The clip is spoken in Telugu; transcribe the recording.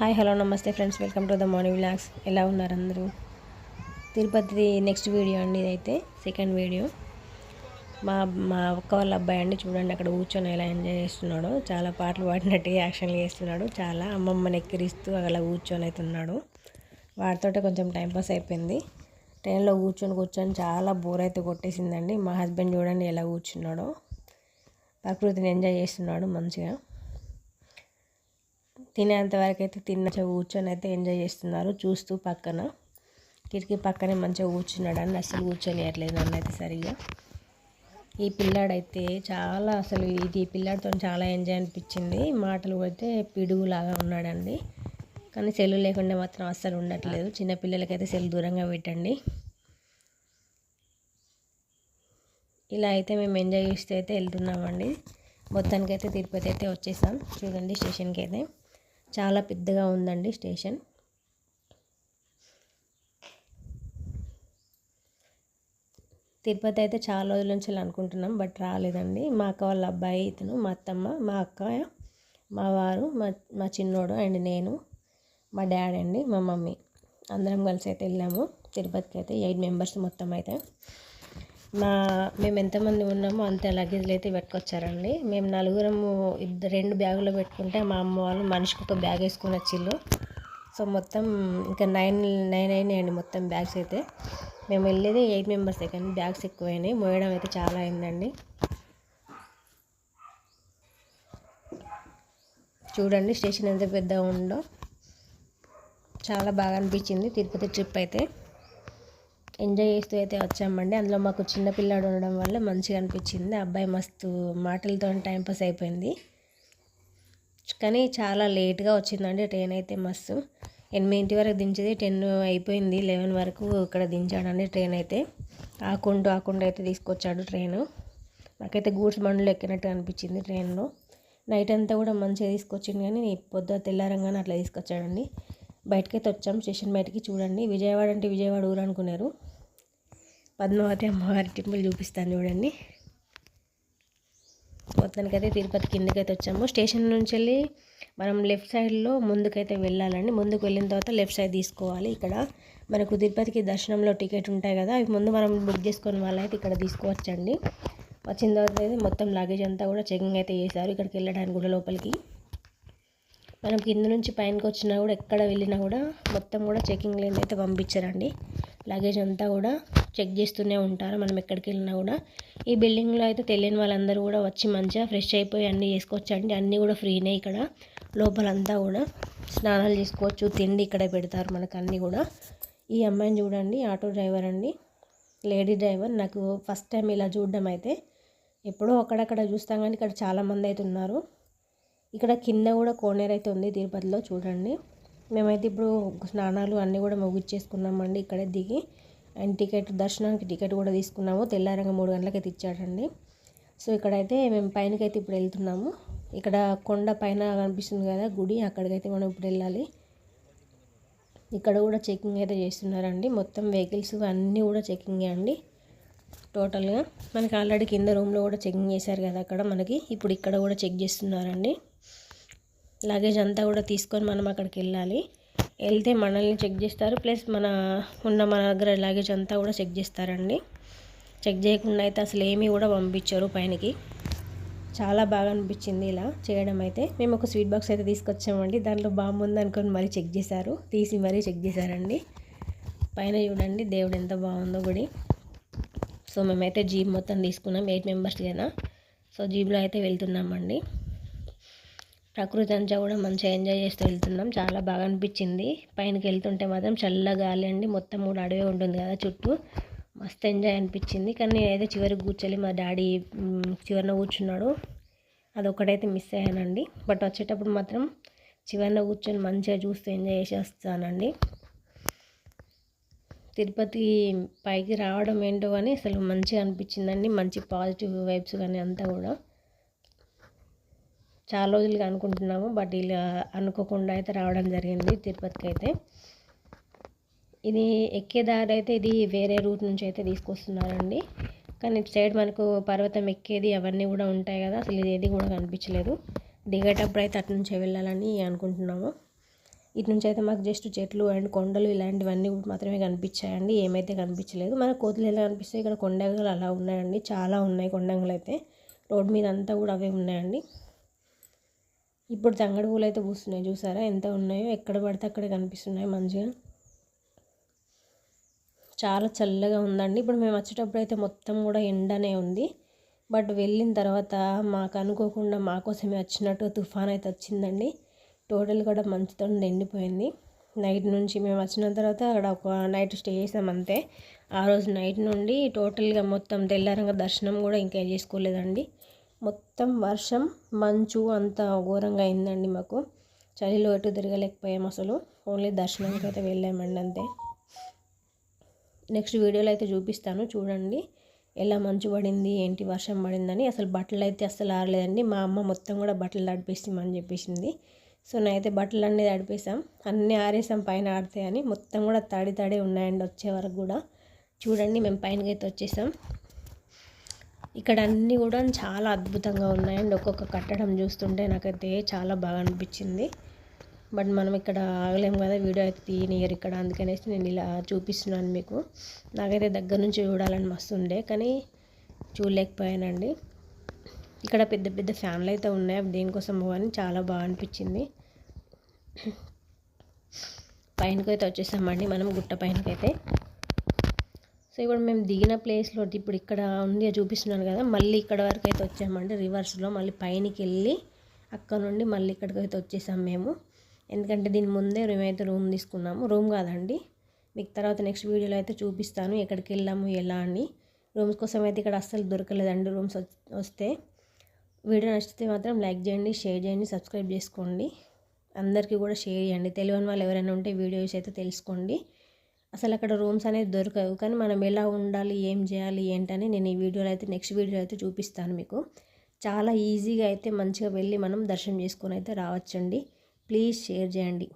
హాయ్ హలో నమస్తే friends. Welcome to the morning vlogs. ఎలా ఉన్నారు అందరూ? తిరుపతి నెక్స్ట్ వీడియో అండి ఇదైతే సెకండ్ వీడియో. మా మా ఒక్క వాళ్ళ అబ్బాయి అండి చూడండి అక్కడ కూర్చొని ఎలా ఎంజాయ్ చేస్తున్నాడో. చాలా పాటలు పాడినట్టు యాక్షన్లు చేస్తున్నాడు. చాలా అమ్మమ్మని ఎక్కిరిస్తూ అలా కూర్చొని అయితే ఉన్నాడు. వాడితో కొంచెం టైంపాస్ అయిపోయింది. ట్రైన్లో కూర్చొని కూర్చొని చాలా బోర్ అయితే కొట్టేసిందండి. మా హస్బెండ్ చూడండి ఎలా కూర్చున్నాడో. ప్రకృతిని ఎంజాయ్ చేస్తున్నాడు మంచిగా. తినేంత వరకు అయితే తిన్న కూర్చొని అయితే ఎంజాయ్ చేస్తున్నారు. చూస్తూ పక్కన. కిటికీ పక్కనే మంచిగా కూర్చున్నాడు అని అసలు కూర్చొనియట్లేదు నన్ను అయితే సరిగ్గా ఈ పిల్లాడైతే చాలా అసలు ఇది పిల్లాడితో చాలా ఎంజాయ్ అనిపించింది. మాటలు అయితే పిడుగులాగా ఉన్నాడండి. కానీ సెల్లు లేకుండా మాత్రం అస్సలు ఉండట్లేదు. చిన్నపిల్లలకైతే సెల్ దూరంగా పెట్టండి. ఇలా అయితే మేము ఎంజాయ్ చేస్తే అయితే వెళ్తున్నామండి. మొత్తానికైతే తిరుపతి అయితే వచ్చేసాం. చూడండి స్టేషన్కి అయితే చాలా పెద్దగా ఉందండి స్టేషన్. తిరుపతి అయితే చాలా రోజుల నుంచి అనుకుంటున్నాం బట్ రాలేదండి. మా అక్క వాళ్ళ అబ్బాయి ఇతను మా అత్తమ్మ మా అక్క మా వారు మా మా చిన్నోడు అండ్ నేను మా డాడీ అండి మా మమ్మీ. అందరం కలిసి అయితే వెళ్ళాము. తిరుపతికి అయితే ఎయిట్ మెంబర్స్ మొత్తం అయితే. మా మేము ఎంతమంది ఉన్నామో అంత లగేజ్లు అయితే పెట్టుకొచ్చారండి. మేము నలుగురము ఇద్దరు రెండు బ్యాగులో పెట్టుకుంటే మా అమ్మ వాళ్ళు మనిషికి ఒక బ్యాగ్ వేసుకుని వచ్చిళ్ళు. సో మొత్తం ఇంకా నైన్ నైన్ అయినాయండి మొత్తం బ్యాగ్స్ అయితే. మేము వెళ్ళేది ఎయిట్ మెంబర్స్ కానీ బ్యాగ్స్ ఎక్కువైనాయి. మోయడం అయితే చాలా అయిందండి. చూడండి స్టేషన్ ఎంత పెద్దగా ఉందో. చాలా బాగా అనిపించింది తిరుపతి ట్రిప్ అయితే. ఎంజాయ్ చేస్తూ అయితే వచ్చామండి. అందులో మాకు చిన్నపిల్లాడు ఉండడం వల్ల మంచిగా అనిపించింది. అబ్బాయి మస్తు మాటలతో టైంపాస్ అయిపోయింది. కానీ చాలా లేట్గా వచ్చిందండి. ట్రైన్ అయితే మస్తు. ఎనిమిదింటి వరకు దించేది. టెన్ అయిపోయింది. లెవెన్ వరకు ఇక్కడ దించాడండి ట్రైన్ అయితే. ఆకుంటూ ఆకుండా అయితే తీసుకొచ్చాడు ట్రైన్. నాకైతే గూడ్స్ బండ్లు ఎక్కినట్టు అనిపించింది ట్రైన్లో. నైట్ అంతా కూడా మంచిగా తీసుకొచ్చింది కానీ పొద్దు తెల్లారంగానే అట్లా తీసుకొచ్చాడండి. బయటకైతే వచ్చాం. స్టేషన్ బయటికి చూడండి. విజయవాడ అంటే విజయవాడ ఊరు అనుకున్నారు. పద్మావతి అమ్మవారి టెంపుల్ చూపిస్తాను చూడండి. మొత్తానికైతే తిరుపతి కిందకైతే వచ్చాము. స్టేషన్ నుంచి వెళ్ళి మనం లెఫ్ట్ సైడ్లో ముందుకైతే వెళ్ళాలండి. ముందుకు వెళ్ళిన తర్వాత లెఫ్ట్ సైడ్ తీసుకోవాలి ఇక్కడ. మనకు తిరుపతికి దర్శనంలో టికెట్ ఉంటాయి కదా అవి ముందు మనం బుక్ చేసుకుని వాళ్ళైతే ఇక్కడ తీసుకోవచ్చండి. వచ్చిన తర్వాత అయితే మొత్తం లగేజ్ అంతా కూడా చెకింగ్ అయితే చేశారు. ఇక్కడికి వెళ్ళడానికి కూడా లోపలికి. మనం కింద నుంచి పైనకి వచ్చినా కూడా ఎక్కడ వెళ్ళినా కూడా మొత్తం కూడా చెకింగ్ లేని అయితే పంపించారండి. లగేజ్ అంతా కూడా చెక్ చేస్తూనే ఉంటారు. మనం ఎక్కడికి వెళ్ళినా కూడా. ఈ బిల్డింగ్లో అయితే తెలియని వాళ్ళందరూ కూడా వచ్చి మంచిగా ఫ్రెష్ అయిపోయి అన్నీ చేసుకోవచ్చండి. అన్నీ కూడా ఫ్రీనే ఇక్కడ. లోపలంతా కూడా స్నానాలు చేసుకోవచ్చు తిండి ఇక్కడ పెడతారు మనకు అన్నీ కూడా. ఈ అమ్మాయిని చూడండి ఆటో డ్రైవర్ అండి. లేడీ డ్రైవర్ నాకు ఫస్ట్ టైం ఇలా చూడడం అయితే ఎప్పుడో అక్కడక్కడ చూస్తాం కానీ ఇక్కడ చాలామంది అయితే ఉన్నారు. ఇక్కడ కింద కూడా కోనేరు అయితే ఉంది. తిరుపతిలో చూడండి. మేమైతే ఇప్పుడు స్నానాలు అన్నీ కూడా ముగిచ్చేసుకున్నామండి. ఇక్కడే దిగి అండ్ టికెట్ దర్శనానికి టికెట్ కూడా తీసుకున్నాము. తెల్లారంగా మూడు గంటలకైతే ఇచ్చాడండి సో ఇక్కడైతే మేము పైనకైతే ఇప్పుడు వెళ్తున్నాము. ఇక్కడ కొండ పైన కనిపిస్తుంది కదా గుడి అక్కడికైతే మనం ఇప్పుడు వెళ్ళాలి. ఇక్కడ కూడా చెకింగ్ అయితే చేస్తున్నారండి. మొత్తం వెహికల్స్ అన్నీ కూడా చెకింగ్ అండి. టోటల్గా మనకి ఆల్రెడీ కింద రూమ్లో కూడా చెకింగ్ చేశారు కదా అక్కడ మనకి. ఇప్పుడు ఇక్కడ కూడా చెక్ చేస్తున్నారండి. లగేజ్ అంతా కూడా తీసుకొని మనం అక్కడికి వెళ్ళాలి. వెళ్తే మనల్ని చెక్ చేస్తారు. ప్లస్ మన ఉన్న మన దగ్గర లగేజ్ అంతా కూడా చెక్ చేస్తారండి. చెక్ చేయకుండా అయితే అసలు ఏమీ కూడా పంపించారు పైనకి. చాలా బాగా అనిపించింది ఇలా చేయడం అయితే. మేము ఒక స్వీట్ బాక్స్ అయితే తీసుకొచ్చామండి. దాంట్లో బాంబు అనుకొని మరీ చెక్ చేశారు. తీసి మరీ చెక్ చేశారండి. పైన చూడండి దేవుడు ఎంత బాగుందో గుడి. సో మేమైతే జీప్ మొత్తం తీసుకున్నాం. ఎయిట్ మెంబర్స్ కదా సో జీప్లో అయితే వెళ్తున్నామండి. ప్రకృతి అంతా కూడా మంచిగా ఎంజాయ్ చేస్తూ వెళ్తున్నాం. చాలా బాగా అనిపించింది. పైనకి వెళ్తుంటే మాత్రం చల్ల గాలి అండి. మొత్తం మూడు అడవి ఉంటుంది కదా చుట్టూ. మస్తు ఎంజాయ్ అనిపించింది. కానీ నేనైతే చివరికి కూర్చోలే మా డాడీ చివరిన కూర్చున్నాడు. అదొకటైతే మిస్ అయ్యానండి. బట్ వచ్చేటప్పుడు మాత్రం చివరిన కూర్చొని మంచిగా చూస్తూ ఎంజాయ్ చేసి వస్తానండి. తిరుపతి పైకి రావడం ఏంటో కానీ అసలు మంచిగా అనిపించిందండి. మంచి పాజిటివ్ వైబ్స్ కానీ అంతా కూడా. చాలా రోజులుగా అనుకుంటున్నాము బట్ ఇలా అనుకోకుండా అయితే రావడం జరిగింది తిరుపతికి అయితే. ఇది ఎక్కే దారి అయితే ఇది వేరే రూట్ నుంచి అయితే తీసుకొస్తున్నారండి. కానీ ఇటు సైడ్ మనకు పర్వతం ఎక్కేది అవన్నీ కూడా ఉంటాయి కదా అసలు ఇది ఏది కూడా కనిపించలేదు. దిగేటప్పుడు అయితే అటు నుంచే వెళ్ళాలని అనుకుంటున్నాము. ఇటు నుంచి అయితే మాకు జస్ట్ చెట్లు అండ్ కొండలు ఇలాంటివన్నీ మాత్రమే కనిపించాయండి ఏమైతే కనిపించలేదు. మన కోతులు ఎలా కనిపిస్తాయి ఇక్కడ కొండంగలు అలా ఉన్నాయండి చాలా ఉన్నాయి కొండంగలు అయితే. రోడ్ మీద అంతా కూడా అవే ఉన్నాయండి. ఇప్పుడు తంగడి పూలు అయితే పూస్తున్నాయి. చూసారా? ఎంత ఉన్నాయో ఎక్కడ పడితే అక్కడ కనిపిస్తున్నాయి మంచిగా. చాలా చల్లగా ఉందండి. ఇప్పుడు మేము వచ్చేటప్పుడు అయితే మొత్తం కూడా ఎండనే ఉంది. బట్ వెళ్ళిన తర్వాత మాకు అనుకోకుండా మాకోసమే వచ్చినట్టు తుఫాన్ అయితే వచ్చిందండి. టోటల్ కూడా మంచుతో ఎండిపోయింది నైట్ నుంచి మేము వచ్చిన తర్వాత అక్కడ ఒక నైట్ స్టే చేసాం అంతే. ఆ రోజు నైట్ నుండి టోటల్గా మొత్తం తెల్లారంగా దర్శనం కూడా ఇంకా చేసుకోలేదండి. మొత్తం వర్షం మంచు అంత ఘోరంగా అయిందండి మాకు. చలిలో ఎటు తిరగలేకపోయాం అసలు. ఓన్లీ దర్శనానికి అయితే వెళ్ళామండి అంతే. నెక్స్ట్ వీడియోలో అయితే చూపిస్తాను. చూడండి ఎలా మంచు పడింది ఏంటి వర్షం పడిందని. అసలు బట్టలు అయితే అసలు ఆరలేదండి. మా అమ్మ మొత్తం కూడా బట్టలు తడిపేస్తామని చెప్పేసింది. సో నేనైతే బట్టలు అన్నీ తడిపేసాం అన్నీ ఆరేసాం పైన ఆడితే అని. మొత్తం కూడా తడి తడి ఉన్నాయండి వచ్చే వరకు కూడా. చూడండి మేము పైనకైతే వచ్చేసాం. ఇక్కడ అన్నీ కూడా చాలా అద్భుతంగా ఉన్నాయండి ఒక్కొక్క కట్టడం చూస్తుంటే నాకైతే చాలా బాగా అనిపించింది. బట్ మనం ఇక్కడ ఆగలేము కదా వీడియో అయితే తీయనియర్ ఇక్కడ. అందుకనేసి నేను ఇలా చూపిస్తున్నాను మీకు. నాకైతే దగ్గర నుంచి చూడాలని మస్తుండే కానీ చూడలేకపోయానండి. ఇక్కడ పెద్ద పెద్ద ఫ్యాన్లు అయితే ఉన్నాయి. దేనికోసం అని చాలా బాగా అనిపించింది. పైనకైతే వచ్చేసామండి మనం గుట్ట పైనకైతే. సో ఇప్పుడు మేము దిగిన ప్లేస్లో ఇప్పుడు ఇక్కడ ఉంది చూపిస్తున్నాను కదా మళ్ళీ ఇక్కడ వరకు అయితే వచ్చామండి. రివర్స్లో మళ్ళీ పైనకి వెళ్ళి అక్కడ నుండి మళ్ళీ ఇక్కడికి అయితే వచ్చేసాం మేము. ఎందుకంటే దీని ముందే మేమైతే రూమ్ తీసుకున్నాము. రూమ్ కాదండి. మీకు తర్వాత నెక్స్ట్ వీడియోలో అయితే చూపిస్తాను ఎక్కడికి వెళ్ళాము ఎలా అని. రూమ్స్ కోసం అయితే ఇక్కడ అస్సలు దొరకలేదండి రూమ్స్ వస్తే. వీడియో నచ్చితే మాత్రం లైక్ చేయండి షేర్ చేయండి సబ్స్క్రైబ్ చేసుకోండి. అందరికీ కూడా షేర్ చేయండి. తెలియని వాళ్ళు ఎవరైనా ఉంటే వీడియోస్ అయితే తెలుసుకోండి. అసలు అక్కడ రూమ్స్ అనేది దొరకవు. కానీ మనం ఎలా ఉండాలి ఏం చేయాలి ఏంటని నేను ఈ వీడియోలో అయితే నెక్స్ట్ వీడియో అయితే చూపిస్తాను మీకు. చాలా ఈజీగా అయితే మంచిగా వెళ్ళి మనం దర్శనం చేసుకొని అయితే రావచ్చండి. ప్లీజ్ షేర్ చేయండి.